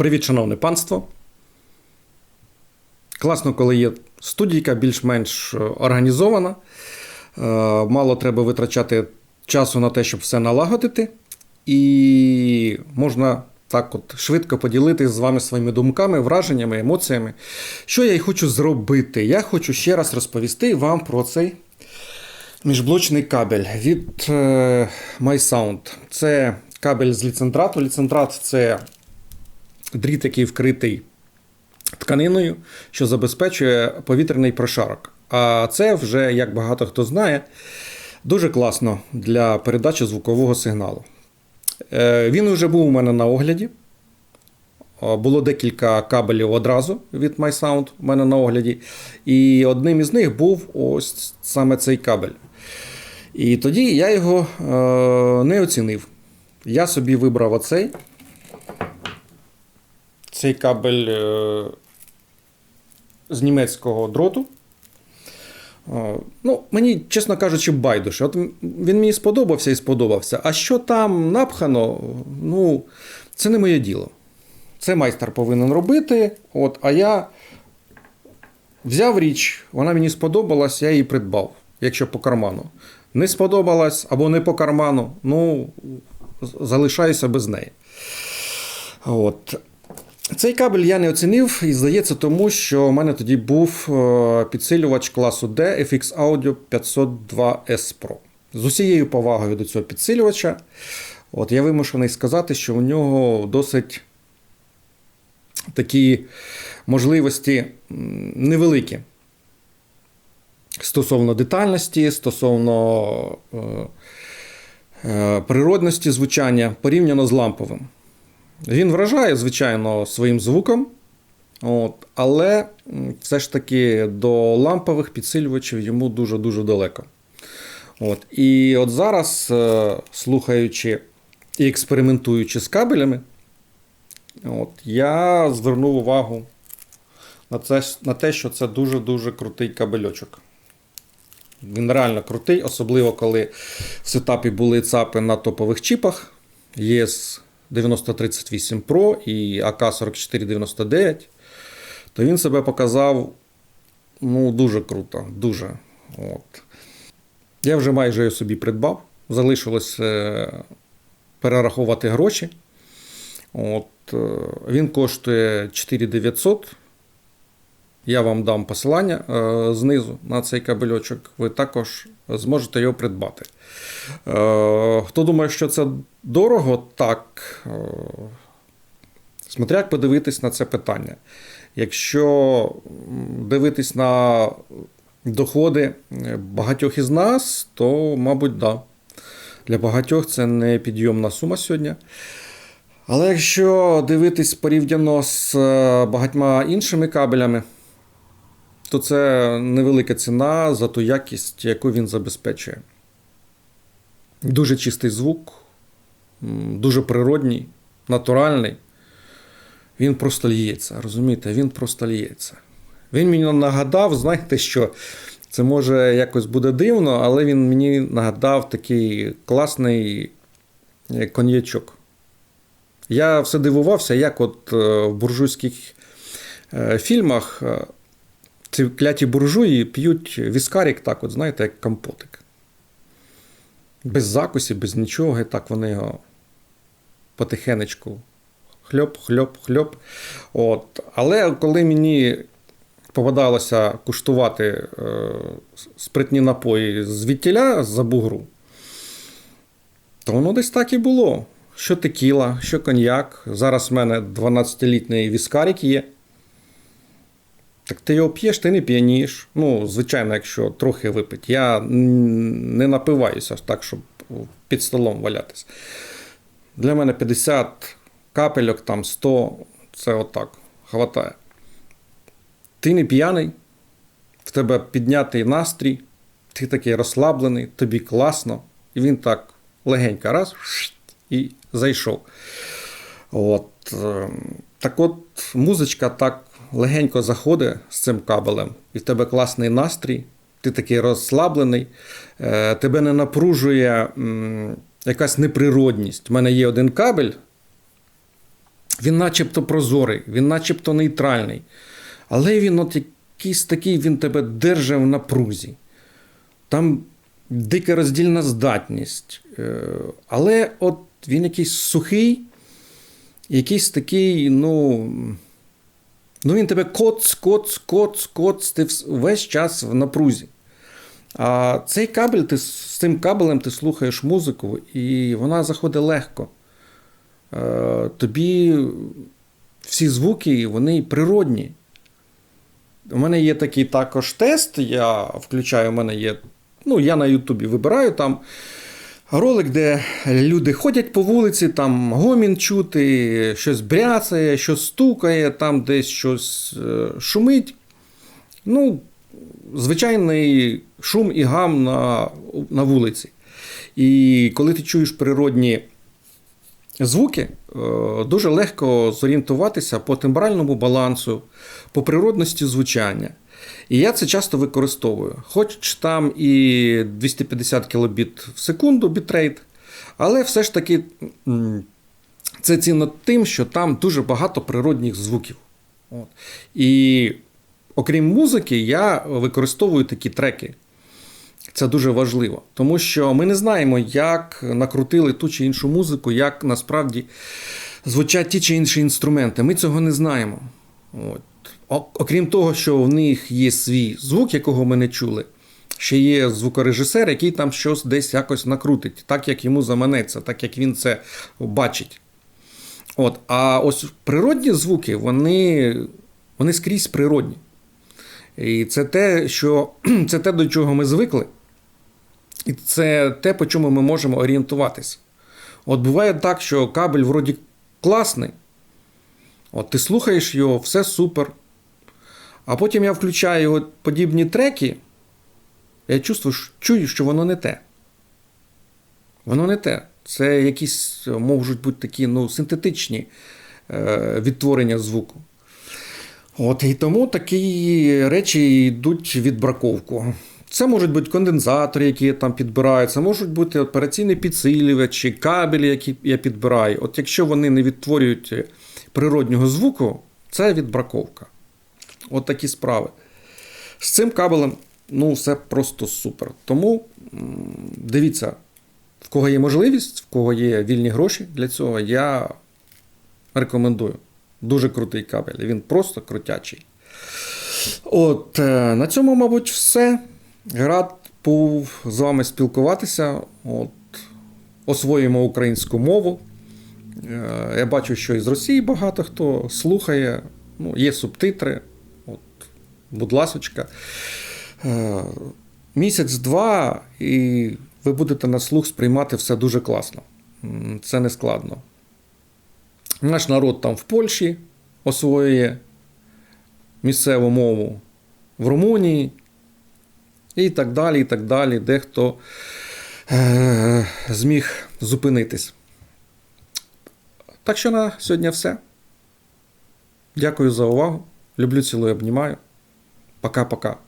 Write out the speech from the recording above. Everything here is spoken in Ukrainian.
Привіт, шановне панство. Класно, коли є студійка більш-менш е, організована. Е, Мало треба витрачати часу на те, щоб все налагодити. І можна так от швидко поділитися з вами своїми думками, враженнями, емоціями. Що я й хочу зробити? Я хочу ще раз розповісти вам про цей міжблочний кабель від е, MySound. Це кабель з ліцентрату. Ліцентрат це дріт, який вкритий тканиною, що забезпечує повітряний прошарок. А це вже, як багато хто знає, дуже класно для передачі звукового сигналу. Е, Він вже був у мене на огляді. Е, Було декілька кабелів одразу від MySound у мене на огляді. І одним із них був ось саме цей кабель. І тоді я його е, не оцінив. Я собі вибрав оцей. Цей кабель е, з німецького дроту. Е, Ну, мені, чесно кажучи, байдуже. От він мені сподобався і сподобався. А що там напхано, ну, це не моє діло. Це майстер повинен робити. От, а я взяв річ, вона мені сподобалась, я її придбав, якщо по карману. Не сподобалась або не по карману, ну, залишаюся без неї. От. Цей кабель я не оцінив, і здається, тому що у мене тоді був е, підсилювач класу D FX Audio 502S Pro. З усією повагою до цього підсилювача, от я вимушений сказати, що у нього досить такі можливості невеликі. Стосовно детальності, стосовно е, е, природності звучання порівняно з ламповим. Він вражає, звичайно, своїм звуком, от, але все ж таки до лампових підсилювачів йому дуже-дуже далеко. От, і от зараз, е, слухаючи і експериментуючи з кабелями, от, я звернув увагу на, це, на те, що це дуже-дуже крутий кабельочок. Він реально крутий, особливо коли в сетапі були ЦАПи на топових чіпах. ЄС 9038 Pro і АК-4499, то він себе показав ну, дуже круто. Дуже. От. Я вже майже собі придбав. Залишилось е, перерахувати гроші. От, е, він коштує 4900. Я вам дам посилання е, знизу на цей кабельочок. Ви також зможете його придбати. Е, хто думає, що це дорого, так. Е, смотря як подивитись на це питання. Якщо дивитись на доходи багатьох із нас, то, мабуть, да. Для багатьох це не підйомна сума сьогодні. Але якщо дивитись порівняно з багатьма іншими кабелями, то це невелика ціна за ту якість, яку він забезпечує. Дуже чистий звук, дуже природній, натуральний. Він просто ліється, розумієте? Він просто ліється. Він мені нагадав, знаєте що? Це може якось буде дивно, але він мені нагадав такий класний е, коньячок. Я все дивувався, як от е, в буржуйських е, фільмах ці кляті буржуї п'ють віскарік, так, от, знаєте, як компотик. Без закусів, без нічого, і так вони його потихенечку хльоп, хльоп, хльоп. От. Але коли мені попадалося куштувати е, спритні напої звідтіля з-за бугру, то воно десь так і було. Що текіла, що коньяк. Зараз в мене 12-літній віскарік є. Так ти його п'єш, ти не п'янієш. Ну, звичайно, якщо трохи випить. Я не напиваюся так, щоб під столом валятись. Для мене 50 капельок, там 100, це отак, хватає. Ти не п'яний, в тебе піднятий настрій, ти такий розслаблений, тобі класно, і він так легенько раз і зайшов. От, е, так от, музичка так легенько заходить з цим кабелем, і в тебе класний настрій, ти такий розслаблений, е, тебе не напружує якась неприродність. У мене є один кабель Він начебто прозорий, він начебто нейтральний. Але він от якийсь такий, він тебе держить в напрузі. Там дика роздільна здатність. Е, Але от він якийсь сухий, якийсь такий, ну. Ну, він тебе коц, коц, коц, коц, ти весь час в напрузі. А цей кабель, ти з цим кабелем ти слухаєш музику, і вона заходить легко. Е, Тобі всі звуки, вони природні. У мене є такий також тест. Я включаю, у мене є. Ну, я на Ютубі вибираю там ролик, де люди ходять по вулиці, там гомін чути, щось бряцає, щось стукає, там десь щось е, шумить. Ну, звичайний шум і гам на, на вулиці. І коли ти чуєш природні звуки, е, дуже легко зорієнтуватися по тембральному балансу, по природності звучання. І я це часто використовую. Хоч там і 250 кілобіт в секунду бітрейт, але все ж таки це цінно тим, що там дуже багато природних звуків. От. І окрім музики, я використовую такі треки. Це дуже важливо, тому що ми не знаємо, як накрутили ту чи іншу музику, як насправді звучать ті чи інші інструменти. Ми цього не знаємо. От. Окрім того, що в них є свій звук, якого ми не чули, ще є звукорежисер, який там щось десь якось накрутить, так як йому заманеться, так як він це бачить. От. А ось природні звуки, вони, вони скрізь природні. І це те, що, це те, до чого ми звикли. І це те, по чому ми можемо орієнтуватися. От буває так, що кабель вроді класний. От ти слухаєш його, все супер. А потім я включаю його подібні треки, я чувствую, чую, що воно не те. Воно не те. Це якісь е, можуть бути такі ну, синтетичні е, відтворення звуку. От і тому такі речі йдуть від браковку. Це можуть бути конденсатори, які я там підбираю, це можуть бути операційні підсилювачі, кабелі, які я підбираю. От якщо вони не відтворюють природнього звуку, це відбраковка. От такі справи. З цим кабелем ну, все просто супер. Тому дивіться, в кого є можливість, в кого є вільні гроші для цього, я рекомендую. Дуже крутий кабель. Він просто крутячий. От, е, на цьому, мабуть, все. Рад був з вами спілкуватися. От, освоїмо українську мову. Е, Я бачу, що із Росії багато хто слухає. Ну, є субтитри. Будь ласочка. Е, Місяць-два, і ви будете на слух сприймати все дуже класно. Це не складно. Наш народ там в Польщі освоює місцеву мову в Румунії і так далі. і так далі. Дехто е- зміг зупинитись. Так що на сьогодні все. Дякую за увагу. Люблю, цілую, обнімаю. Пока-пока.